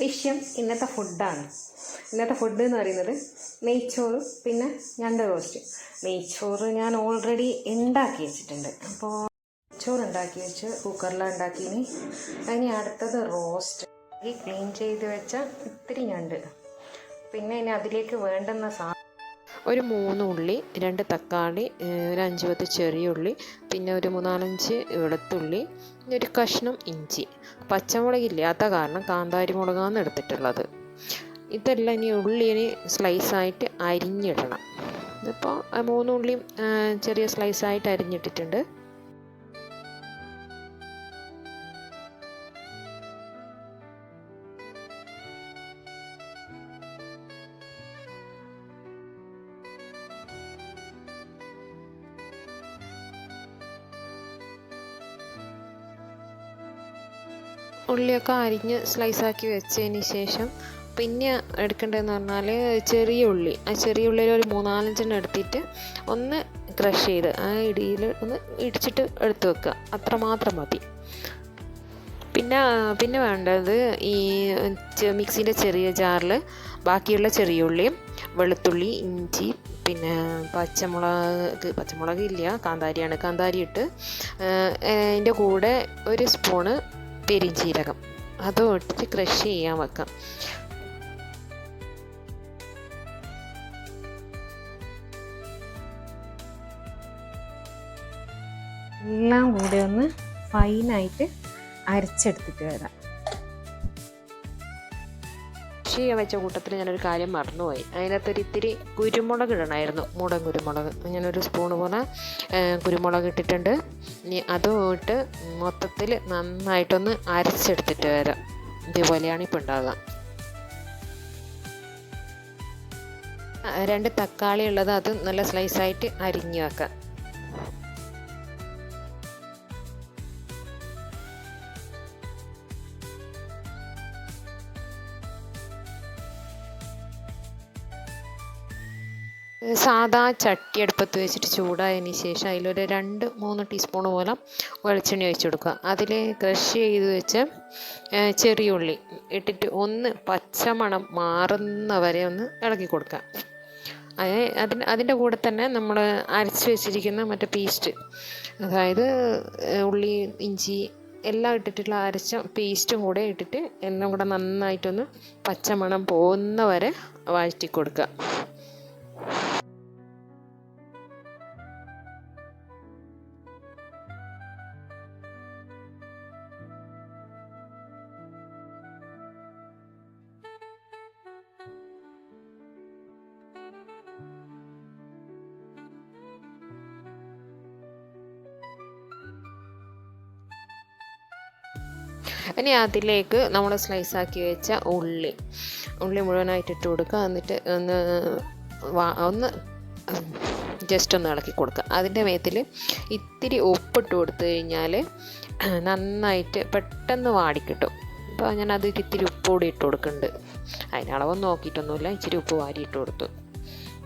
വിഷയം ഇന്നത്തെ ഫുഡാണ് ഇന്നത്തെ ഫുഡ് എന്ന് പറയുന്നത് നെയ്ച്ചോറ് പിന്നെ ഞണ്ട് റോസ്റ്റ് നെയ്ച്ചോറ് ഞാൻ ഓൾറെഡി ഉണ്ടാക്കി വെച്ചിട്ടുണ്ട്. അപ്പോൾ നെയ്ച്ചോറ് ഉണ്ടാക്കി വെച്ച് കുക്കറിലാണ് ഉണ്ടാക്കിയിനി ഇനി അടുത്തത് റോസ്റ്റ് ക്ലീൻ ചെയ്ത് വെച്ച ഇത്തിരി ഞണ്ട്. പിന്നെ ഇനി അതിലേക്ക് വേണ്ടുന്ന സാ ഒരു മൂന്ന് ഉള്ളി രണ്ട് തക്കാളി ഒരു അഞ്ച് പത്ത് ചെറിയ ഉള്ളി പിന്നെ ഒരു മൂന്നാലഞ്ച് വെളുത്തുള്ളി ഒരു കഷ്ണം ഇഞ്ചി. പച്ചമുളക് ഇല്ലാത്ത കാരണം കാന്താരി മുളകാണ് എടുത്തിട്ടുള്ളത്. ഇതെല്ലാം ഇനി ഉള്ളിന് സ്ലൈസായിട്ട് അരിഞ്ഞിടണം. ഇതിപ്പോൾ മൂന്നുള്ളിയും ചെറിയ സ്ലൈസായിട്ട് അരിഞ്ഞിട്ടിട്ടുണ്ട്. ഉള്ളിയൊക്കെ അരിഞ്ഞ് സ്ലൈസാക്കി വെച്ചതിന് ശേഷം പിന്നെ എടുക്കേണ്ടതെന്ന് പറഞ്ഞാൽ ചെറിയ ഉള്ളി. ആ ചെറിയ ഉള്ളിയിൽ ഒരു മൂന്നാലഞ്ചെണ്ണം എടുത്തിട്ട് ഒന്ന് ക്രഷ് ചെയ്ത് ആ ഇടിയിൽ ഒന്ന് ഇടിച്ചിട്ട് എടുത്ത് വെക്കുക. അത്രമാത്രം മതി. പിന്നെ പിന്നെ വേണ്ടത് ഈ മിക്സിന്റെ ചെറിയ ജാറിൽ ബാക്കിയുള്ള ചെറിയ ഉള്ളിയും വെളുത്തുള്ളി ഇഞ്ചി പിന്നെ പച്ചമുളക് പച്ചമുളക് ഇല്ല കാന്താരിയാണ്. കാന്താരി ഇട്ട് അതിന്റെ കൂടെ ഒരു സ്പൂണ് പെരിഞ്ജീരകം അതും ഇട്ടിട്ട് ക്രഷ് ചെയ്യാൻ വെക്കാം. എല്ലാം കൂടെ ഒന്ന് ഫൈനായിട്ട് അരച്ചെടുത്തിട്ട് വരാം. ചെയ്യാൻ വെച്ച കൂട്ടത്തിൽ ഞാനൊരു കാര്യം മറന്നുപോയി. അതിനകത്തൊരു ഇത്തിരി കുരുമുളക് ഇടണമായിരുന്നു. മൂടൻ കുരുമുളക്. ഞാനൊരു സ്പൂൺ പോലെ കുരുമുളക് ഇട്ടിട്ടുണ്ട്. ഇനി അതും ഇട്ട് മൊത്തത്തിൽ നന്നായിട്ടൊന്ന് അരച്ചെടുത്തിട്ട് വരാം. ഇതേപോലെയാണ് ഇപ്പോൾ ഉണ്ടാകുക രണ്ട് തക്കാളി ഉള്ളത് അത് നല്ല സ്ലൈസായിട്ട് അരിഞ്ഞു വെക്കാം. സാദാ ചട്ടി അടുപ്പത്ത് വെച്ചിട്ട് ചൂടായതിന് ശേഷം അതിലൊരു രണ്ട് മൂന്ന് ടീസ്പൂൺ പോലെ വെളിച്ചെണ്ണ ഒഴിച്ചു കൊടുക്കുക. അതിൽ ക്രഷ് ചെയ്ത് വെച്ച് ചെറിയ ഉള്ളി ഇട്ടിട്ട് ഒന്ന് പച്ചമണം മാറുന്ന വരെ ഒന്ന് ഇളക്കി കൊടുക്കുക. അത് അതിന് അതിന്റെ കൂടെ തന്നെ നമ്മൾ അരച്ച് വെച്ചിരിക്കുന്ന മറ്റേ പേസ്റ്റ് അതായത് ഉള്ളി ഇഞ്ചി എല്ലാം ഇട്ടിട്ടുള്ള അരച്ച പേസ്റ്റും കൂടെ ഇട്ടിട്ട് എല്ലാം കൂടെ നന്നായിട്ടൊന്ന് പച്ചമണം പോകുന്ന വരെ വഴറ്റി കൊടുക്കുക. ഇനി അതിലേക്ക് നമ്മൾ സ്ലൈസാക്കി വെച്ച ഉള്ളി. ഉള്ളി മുഴുവനായിട്ട് ഇട്ട് കൊടുക്കുക. എന്നിട്ട് ഒന്ന് ഒന്ന് ജസ്റ്റ് ഒന്ന് ഇളക്കി കൊടുക്കുക. അതിന്റെ മേത്തിൽ ഇത്തിരി ഉപ്പിട്ട് കൊടുത്തു കഴിഞ്ഞാൽ നന്നായിട്ട് പെട്ടെന്ന് വാടിക്കിട്ടും അപ്പോൾ ഞാൻ അത് ഇത്തിരി ഉപ്പ് കൂടി ഇട്ട് കൊടുക്കുന്നുണ്ട്. അതിനളവൊന്നും നോക്കിയിട്ടൊന്നുമില്ല. ഇച്ചിരി ഉപ്പ് വാരി ഇട്ട് കൊടുത്തു.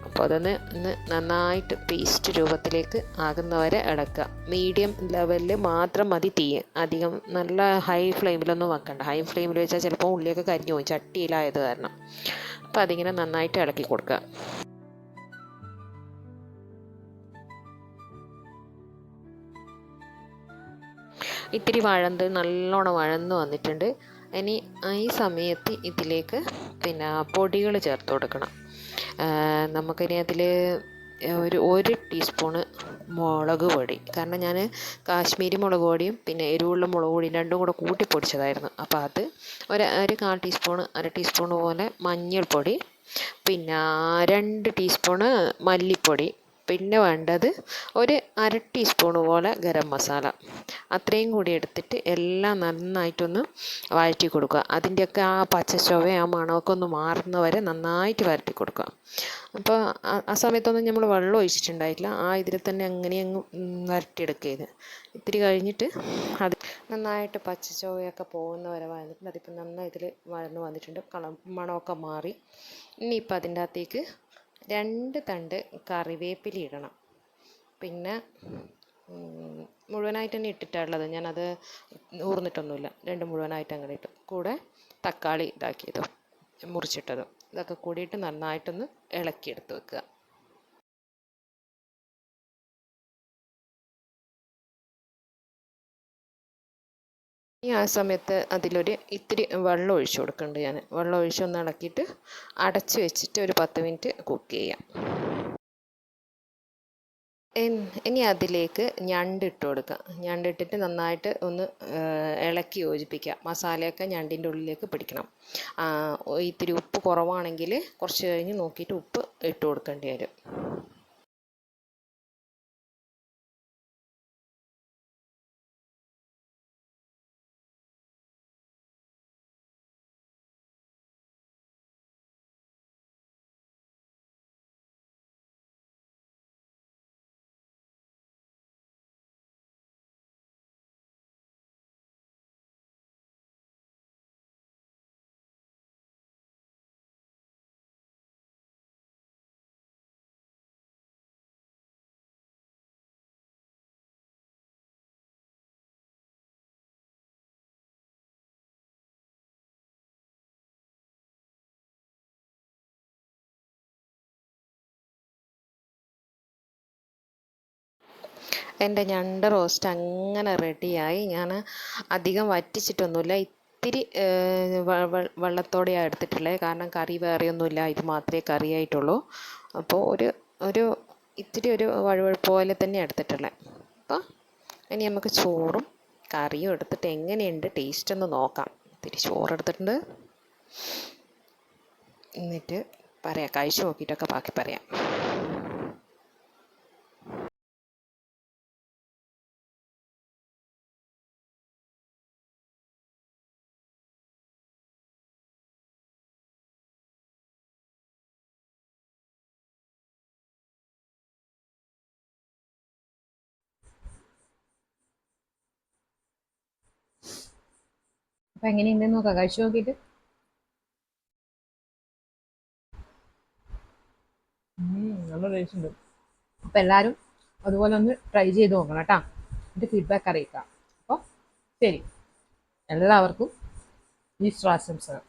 അപ്പോൾ അതൊന്ന് ഒന്ന് നന്നായിട്ട് പേസ്റ്റ് രൂപത്തിലേക്ക് ആകുന്നവരെ ഇടക്കുക മീഡിയം ലെവലിൽ മാത്രം മതി തീ. അധികം നല്ല ഹൈ ഫ്ലെയിമിലൊന്നും വെക്കണ്ട. ഹൈ ഫ്ലെയിമിൽ വെച്ചാൽ ചിലപ്പോൾ ഉള്ളിയൊക്കെ കരിഞ്ഞു പോയി ചട്ടിയിലായത് കാരണം. അപ്പോൾ അതിങ്ങനെ നന്നായിട്ട് ഇളക്കി കൊടുക്കുക. ഇത്തിരി വഴന്ത് നല്ലോണം വഴന്ന് വന്നിട്ടുണ്ട്. ഇനി ഈ സമയത്ത് ഇതിലേക്ക് പിന്നെ പൊടികൾ ചേർത്ത് കൊടുക്കണം. നമുക്കിനി അതിൽ ഒരു ഒരു ടീസ്പൂണ് മുളക് പൊടി. കാരണം ഞാൻ കാശ്മീരി മുളക് പൊടിയും പിന്നെ എരിവുള്ള മുളക് പൊടിയും രണ്ടും കൂടെ കൂട്ടി പൊടിച്ചതായിരുന്നു. അപ്പോൾ അത് ഒരു ഒരു കാൽ ടീസ്പൂണ് അര ടീസ്പൂണ് പോലെ മഞ്ഞൾപ്പൊടി പിന്നെ രണ്ട് ടീസ്പൂണ് മല്ലിപ്പൊടി പിന്നെ വേണ്ടത് ഒരു അര ടീസ്പൂൺ പോലെ ഗരം മസാല. അത്രയും കൂടി എടുത്തിട്ട് എല്ലാം നന്നായിട്ടൊന്ന് വഴറ്റി കൊടുക്കുക. അതിന്റെയൊക്കെ ആ പച്ച ചൊവ ആ മണമൊക്കെ ഒന്ന് മാറുന്ന വരെ നന്നായിട്ട് വരട്ടി കൊടുക്കുക. അപ്പോൾ ആ- സമയത്തൊന്നും നമ്മൾ വെള്ളം ഒഴിച്ചിട്ടുണ്ടായിട്ടില്ല. ആ ഇതിൽ തന്നെ അങ്ങനെ അങ്ങ് വരട്ടിയെടുക്കരുത് ഇത്തിരി കഴിഞ്ഞിട്ട് അത് നന്നായിട്ട് പച്ച ചൊവയൊക്കെ പോകുന്ന വരെ വന്നിട്ടുണ്ട് അതിപ്പോൾ നന്നായി ഇതിൽ വഴന്ന് വന്നിട്ടുണ്ട്. കള മണമൊക്കെ മാറി. ഇനിയിപ്പോൾ അതിന്റെ അകത്തേക്ക് രണ്ട് തണ്ട് കറിവേപ്പില ഇടണം. പിന്നെ മുഴുവനായിട്ട് തന്നെ ഇട്ടിട്ടുള്ളത് ഞാനത് ഊർന്നിട്ടൊന്നുമില്ല. രണ്ട് മുഴുവനായിട്ട് അങ്ങനെ ഇട്ടു. കൂടെ തക്കാളി ഇതാക്കിയതും മുറിച്ചിട്ടതും. ഇതൊക്കെ കൂടിയിട്ട് നന്നായിട്ടൊന്ന് ഇളക്കിയെടുത്ത് വെക്കുക. ഈ ആ സമയത്ത് അതിലൊരു ഇത്തിരി വെള്ളം ഒഴിച്ചു കൊടുക്കുന്നുണ്ട് ഞാൻ വെള്ളം ഒഴിച്ചൊന്ന് ഇളക്കിയിട്ട് അടച്ച് വെച്ചിട്ട് ഒരു പത്ത് മിനിറ്റ് കുക്ക് ചെയ്യാം. ഇനി അതിലേക്ക് ഞണ്ട് ഇട്ട് കൊടുക്കുക ഞണ്ട് ഇട്ടിട്ട് നന്നായിട്ട് ഒന്ന് ഇളക്കി യോജിപ്പിക്കുക മസാലയൊക്കെ ഞണ്ടിന്റെ ഉള്ളിലേക്ക് പിടിക്കണം. ഇത്തിരി ഉപ്പ് കുറവാണെങ്കിൽ കുറച്ച് കഴിഞ്ഞ് നോക്കിയിട്ട് ഉപ്പ് ഇട്ട് കൊടുക്കേണ്ടി വരും. എന്റെ ഞണ്ട് റോസ്റ്റ് അങ്ങനെ റെഡിയായി. ഞാൻ അധികം വറ്റിച്ചിട്ടൊന്നുമില്ല. ഇത്തിരി വെള്ളത്തോടെയാണ് എടുത്തിട്ടുള്ളത് കാരണം കറി വേറെയൊന്നുമില്ല. ഇത് മാത്രമേ കറിയായിട്ടുള്ളൂ. അപ്പോൾ ഒരു ഒരു ഇത്തിരി ഒരു വഴുവഴുപ്പ് പോലെ തന്നെ എടുത്തിട്ടുള്ളത് അപ്പോൾ ഇനി നമുക്ക് ചോറും കറിയും എടുത്തിട്ട് എങ്ങനെയുണ്ട് ടേസ്റ്റ് ഒന്ന് നോക്കാം. ഇത്തിരി ചോറ് എടുത്തിട്ടുണ്ട് എന്നിട്ട് പറയാം. കഴിച്ചു നോക്കിയിട്ടൊക്കെ ബാക്കി പറയാം. അപ്പം എങ്ങനെയുണ്ടെന്ന് നോക്കാം. കഴിച്ചു നോക്കിയിട്ട്. നല്ല ടേസ്റ്റ് ഉണ്ട്. അപ്പം എല്ലാവരും അതുപോലെ ഒന്ന് ട്രൈ ചെയ്ത് നോക്കണം കേട്ടോ. എന്റെ ഫീഡ്ബാക്ക് അറിയിക്കാം. അപ്പോൾ ശരി. എല്ലാവർക്കും ഈസ്റ്റർ ആശംസകൾ